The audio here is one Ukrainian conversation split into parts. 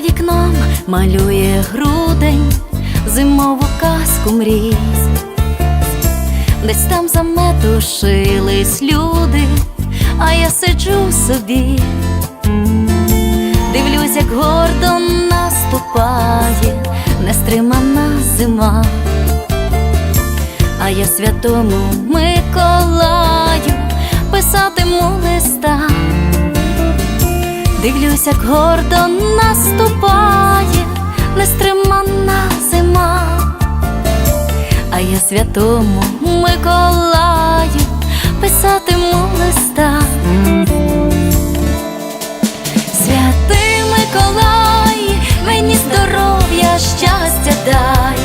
вікном малює грудень, зимову казку мрій. Десь там заметушились люди, а я сиджу собі, дивлюсь, як гордо наступає нестримана зима, а я святому Миколаю писатиму листа. Дивлюсь, як гордо наступає нестримана зима, а я святому Миколаю писатиму листа. Святий Миколай, мені здоров'я, щастя дай.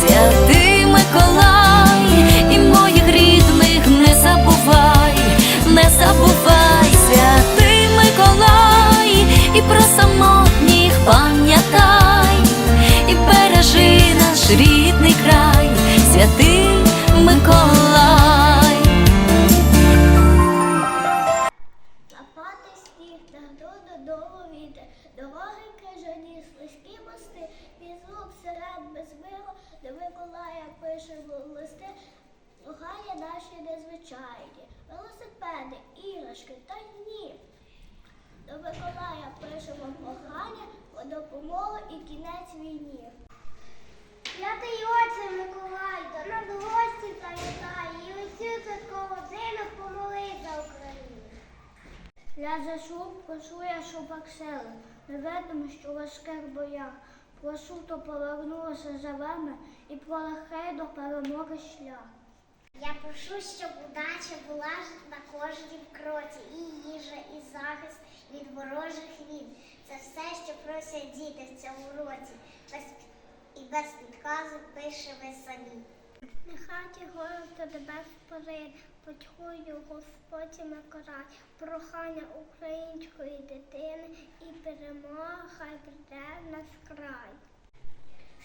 Святий Миколай, і моїх рідних не забувай, не забувай, дороги крижані, слизькі мости, візок серед безмило, до Миколая пишемо листи, Лугає наші незвичайні, велосипеди, іграшки та ні. До Миколая пишемо кохання, по допомогу і кінець війні. П'ятий отче Миколай, до нас гості завітай, і усю святкову Ляже шлуб, прошу я, щоб аксели, не ведомо, що важких боях. Прошу, то повернулося живими і пролегкий до перемоги шлях. Я прошу, щоб удача була на кожній кроці, і їжа, і захист від ворожих війн. Це все, що просять діти в цьому році. Без, і без підказу пише ви самі. Нехай ті голоси тебе спорить, почую Господь Миколай, прохання української дитини і перемога хай прийде в нас край.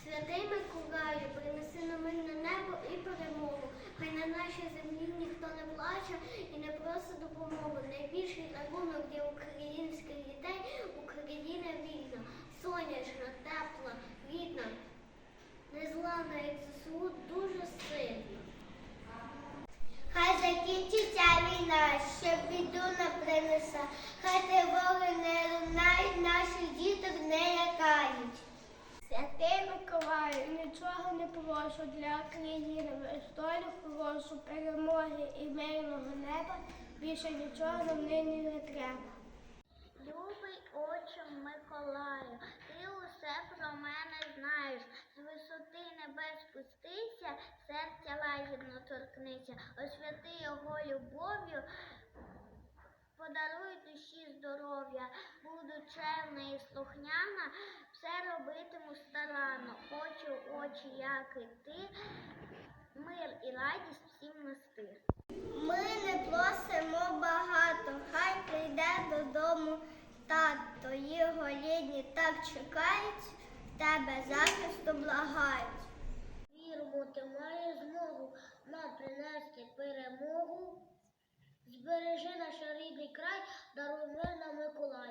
Святий Миколаю, принеси на мирне небо і перемогу. Хай на нашій землі ніхто не плаче і не просить допомогу. Найбільший рахунок для українських дітей Україна вільна, сонячна, тепла, рідна, як ЗСУ, дуже сильна. Хай закінчиться війна, щоб біду не принесе. Хай тривоги не лунають, наших діток не лякають. Святий Миколаю, нічого не прошу для країни, долю прошу, перемоги і мирного неба, більше нічого нам нині не треба. Любий отче Миколаю, ти усе його любов'ю, подаруй душі здоров'я, буду чемна і слухняна, все робитиму старанно, в очі, як і ти, мир і радість всім нести. Ми не просимо багато, хай прийде додому тато. Його рідні так чекають, тебе захисту благають. Віримо, ти маєш змогу нам принести перемогу збережи наш рідний край, даруй мир на Миколай.